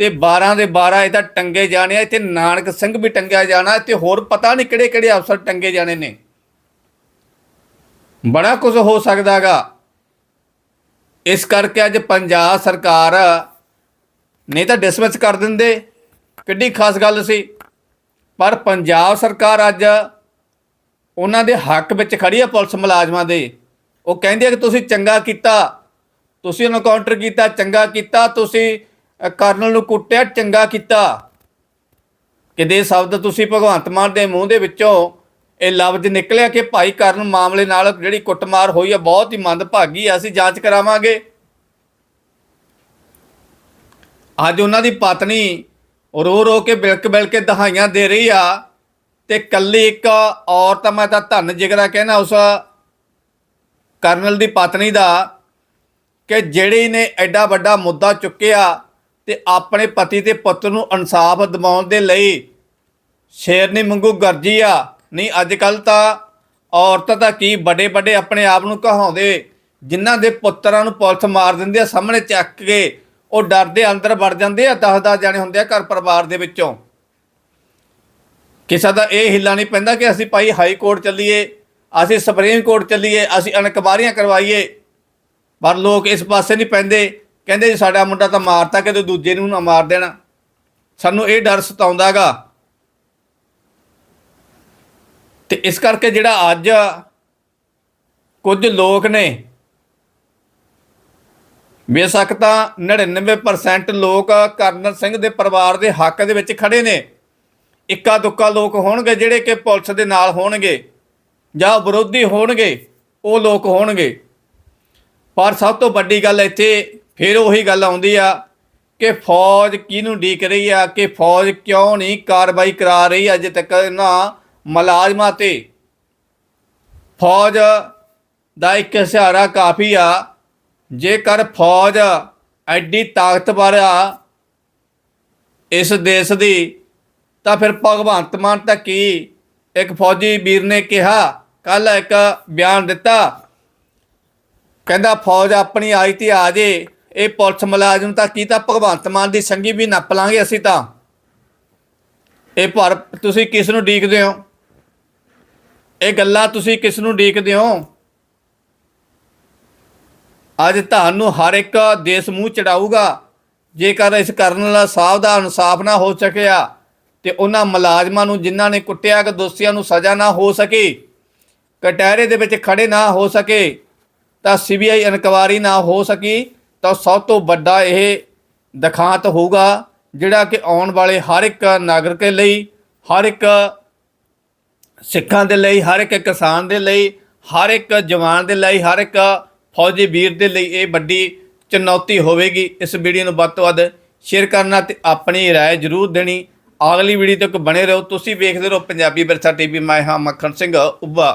ਤੇ 12 ਦੇ 12 ਤਾਂ ਟੰਗੇ ਜਾਣੇ ਆ, ਇੱਥੇ ਨਾਨਕ ਸਿੰਘ ਵੀ ਟੰਗਿਆ ਜਾਣਾ ਤੇ ਹੋਰ ਪਤਾ ਨਹੀਂ ਕਿਹੜੇ ਕਿਹੜੇ ਅਫਸਰ ਟੰਗੇ ਜਾਣੇ ਨੇ। ਬੜਾ ਕੁਝ ਹੋ ਸਕਦਾਗਾ ਇਸ ਕਰਕੇ ਅੱਜ ਪੰਜਾਬ ਸਰਕਾਰ ਨਹੀਂ ਤਾਂ ਡਿਸਮਿਸ ਕਰ ਦਿੰਦੇ। ਕਿੱਡੀ ਖਾਸ ਗੱਲ ਸੀ। ਪਰ ਪੰਜਾਬ ਸਰਕਾਰ ਅੱਜ ਉਹਨਾਂ ਦੇ ਹੱਕ ਵਿੱਚ ਖੜੀ ਆ ਪੁਲਿਸ ਮੁਲਾਜ਼ਮਾਂ ਦੇ। ਉਹ ਕਹਿੰਦੇ ਆ ਕਿ ਤੁਸੀਂ ਚੰਗਾ ਕੀਤਾ, ਤੁਸੀਂ ਉਹਨੂੰ ਕਾਊਂਟਰ ਕੀਤਾ, ਚੰਗਾ ਕੀਤਾ, ਤੁਸੀਂ ਕਰਨਲ ਨੂੰ ਕੁੱਟਿਆ, ਚੰਗਾ ਕੀਤਾ। ਕਿਦੇ ਸ਼ਬਦ ਤੁਸੀਂ ਭਗਵੰਤ ਮਾਨ ਦੇ ਮੂੰਹ ਦੇ ਵਿੱਚੋਂ ਇਹ ਲਫ਼ਜ਼ ਨਿਕਲਿਆ ਕਿ ਭਾਈ ਕਰਨ ਮਾਮਲੇ ਨਾਲ ਜਿਹੜੀ ਕੁੱਟਮਾਰ ਹੋਈ ਹੈ ਬਹੁਤ ਹੀ ਮੰਦਭਾਗੀ ਆ, ਅਸੀਂ ਜਾਂਚ ਕਰਾਵਾਂਗੇ। ਅੱਜ ਉਹਨਾਂ ਦੀ ਪਤਨੀ ਰੋ ਰੋ ਕੇ ਬਿਲਕ ਬਿਲਕ ਕੇ ਦਹਾਈਆਂ ਦੇ ਰਹੀ ਆ ਤੇ ਕੱਲੀ ਇੱਕ ਔਰਤ ਮੈਂ ਤਾਂ ਧੰਨ ਜਿਗਰਾ ਕਹਿਣਾ ਉਸ ਕਰਨਲ ਦੀ ਪਤਨੀ ਦਾ ਕਿ ਜਿਹੜੇ ਨੇ ਐਡਾ ਵੱਡਾ ਮੁੱਦਾ ਚੁੱਕਿਆ ਤੇ ਆਪਣੇ ਪਤੀ ਤੇ ਪੁੱਤ ਨੂੰ ਇਨਸਾਫ ਦਿਵਾਉਣ ਦੇ ਲਈ ਸ਼ੇਰਨੀ ਮੰਗੂ, ਗਰਜੀ ਆ। ਨਹੀਂ ਅੱਜ ਕੱਲ ਤਾਂ ਔਰਤਾਂ ਤਾਂ ਕੀ ਵੱਡੇ ਵੱਡੇ ਆਪਣੇ ਆਪ ਨੂੰ ਕਹਾਉਂਦੇ, ਜਿਨ੍ਹਾਂ ਦੇ ਪੁੱਤਰਾਂ ਨੂੰ ਪੁਲਿਸ ਮਾਰ ਦਿੰਦੇ ਆ, ਸਾਹਮਣੇ ਚੱਕ ਕੇ ਉਹ ਡਰਦੇ, ਅੰਦਰ ਵੜ ਜਾਂਦੇ ਆ 10-10 ਜਾਣੇ ਹੁੰਦੇ ਆ ਘਰ ਪਰਿਵਾਰ ਦੇ ਵਿੱਚੋਂ। ਕਿਸੇ ਦਾ ਇਹ ਹਿੱਲਾ ਨਹੀਂ ਪੈਂਦਾ ਕਿ ਅਸੀਂ ਭਾਈ ਹਾਈ ਕੋਰਟ ਚੱਲੀਏ, ਅਸੀਂ ਸੁਪਰੀਮ ਕੋਰਟ ਚੱਲੀਏ, ਅਸੀਂ ਇਨਕੁਆਰੀਆਂ ਕਰਵਾਈਏ, ਪਰ ਲੋਕ ਇਸ ਪਾਸੇ ਨਹੀਂ ਪੈਂਦੇ। ਕਹਿੰਦੇ ਜੀ ਸਾਡਾ ਮੁੰਡਾ ਤਾਂ ਮਾਰਤਾ ਕਿਤੇ ਦੂਜੇ ਨੂੰ ਨਾ ਮਾਰ ਦੇਣਾ। ਸਾਨੂੰ ਇਹ ਡਰ ਸਤਾਉਂਦਾਗਾ। ਤੇ ਇਸ ਕਰਕੇ ਜਿਹੜਾ ਅੱਜ ਕੁਝ ਲੋਕ ਨੇ, ਬੇਸ਼ੱਕ ਤਾਂ 99% ਲੋਕ ਕਰਨਲ ਸਿੰਘ ਦੇ ਪਰਿਵਾਰ ਦੇ ਹੱਕ ਦੇ ਵਿੱਚ ਖੜੇ ਨੇ। ਇੱਕਾ ਦੁੱਕਾ ਲੋਕ ਹੋਣਗੇ ਜਿਹੜੇ ਕਿ ਪੁਲਿਸ ਦੇ ਨਾਲ ਹੋਣਗੇ ਜਾਂ ਵਿਰੋਧੀ ਹੋਣਗੇ, ਉਹ ਲੋਕ ਹੋਣਗੇ। ਪਰ ਸਭ ਤੋਂ ਵੱਡੀ ਗੱਲ ਇੱਥੇ ਫਿਰ ਉਹੀ ਗੱਲ ਆਉਂਦੀ ਆ ਕਿ ਫੌਜ ਕਿਹਨੂੰ ਡੀਕ ਰਹੀ ਆ, ਕਿ ਫੌਜ ਕਿਉਂ ਨਹੀਂ ਕਾਰਵਾਈ ਕਰਾ ਰਹੀ ਅਜੇ ਤੱਕ ਇਹਨਾਂ ਮੁਲਾਜ਼ਮਾਂ ਤੇ। ਫੌਜ ਦਾ ਇੱਕ ਸਹਾਰਾ ਕਾਫੀ ਆ, ਜੇਕਰ ਫੌਜ ਐਡੀ ਤਾਕਤਵਰ ਆ ਇਸ ਦੇਸ਼ ਦੀ, ਤਾਂ ਫਿਰ ਭਗਵੰਤ ਮਾਨ ਤਾਂ ਕੀ ਇੱਕ ਫੌਜੀ ਵੀਰ ਨੇ ਕਿਹਾ ਕੱਲ ਇੱਕ ਬਿਆਨ ਦਿੱਤਾ। ਕਹਿੰਦਾ, ਫੌਜ ਆਪਣੀ ਆਈ ਤੇ ਆ ਜੇ ਇਹ ਪੁਲਿਸ ਮੁਲਾਜ਼ਮ ਤਾਂ ਕੀ ਤਾਂ ਭਗਵੰਤ ਮਾਨ ਦੀ ਸੰਗੀ ਵੀ ਨੱਪ ਲਾਂਗੇ ਅਸੀਂ ਤਾਂ। ਇਹ ਪਰ ਤੁਸੀਂ ਕਿਸ ਨੂੰ ਡੀਕਦੇ ਹੋ? ਇਹ ਗੱਲਾਂ ਤੁਸੀਂ ਕਿਸ ਨੂੰ ਡੀਕਦੇ ਹੋ? ਅੱਜ ਤੁਹਾਨੂੰ ਹਰ ਇੱਕ ਦੇਸ਼ ਮੂੰਹ ਚੜਾਊਗਾ। ਜੇਕਰ ਇਸ ਕਰਨ ਵਾਲਾ ਸਾਹਿਬ ਦਾ ਇਨਸਾਫ ਨਾ ਹੋ ਸਕਿਆ ਤੇ ਉਹਨਾਂ ਮੁਲਾਜ਼ਮਾਂ ਨੂੰ ਜਿਨ੍ਹਾਂ ਨੇ ਕੁੱਟਿਆ ਕਿ ਦੋਸ਼ੀਆਂ ਨੂੰ ਸਜ਼ਾ ਨਾ ਹੋ ਸਕੀ, ਕਟਹਿਰੇ ਦੇ ਵਿੱਚ ਖੜੇ ਨਾ ਹੋ ਸਕੇ, ਤਾਂ ਸੀਬੀਆਈ ਇਨਕੁਆਰੀ ਨਾ ਹੋ ਸਕੀ ਤਾਂ ਸਭ ਤੋਂ ਵੱਡਾ ਇਹ ਦਿਖਾਂਤ ਹੋਊਗਾ ਜਿਹੜਾ ਕਿ ਆਉਣ ਵਾਲੇ ਹਰ ਇੱਕ ਨਾਗਰਿਕ ਲਈ ਹਰ ਇੱਕ ਸਿੱਖਾਂ ਦੇ ਲਈ ਹਰ ਇੱਕ ਕਿਸਾਨ ਦੇ ਲਈ ਹਰ ਇੱਕ ਜਵਾਨ ਦੇ ਲਈ ਹਰ ਇੱਕ ਫੌਜੀ ਵੀਰ ਦੇ ਲਈ ਇਹ ਵੱਡੀ ਚੁਣੌਤੀ ਹੋਵੇਗੀ ਇਸ ਵੀਡੀਓ ਨੂੰ ਵੱਧ ਤੋਂ ਵੱਧ ਸ਼ੇਅਰ ਕਰਨਾ ਤੇ ਆਪਣੀ رائے ਜ਼ਰੂਰ ਦੇਣੀ ਅਗਲੀ ਵੀਡੀਓ ਤੱਕ ਬਣੇ ਰਹੋ ਤੁਸੀਂ ਵੇਖਦੇ ਰਹੋ ਪੰਜਾਬੀ ਵਿਰਸਾ ਟੀਵੀ ਮੈਂ ਹਾਂ ਮੱਖਣ ਸਿੰਘ ਉੱਭਾ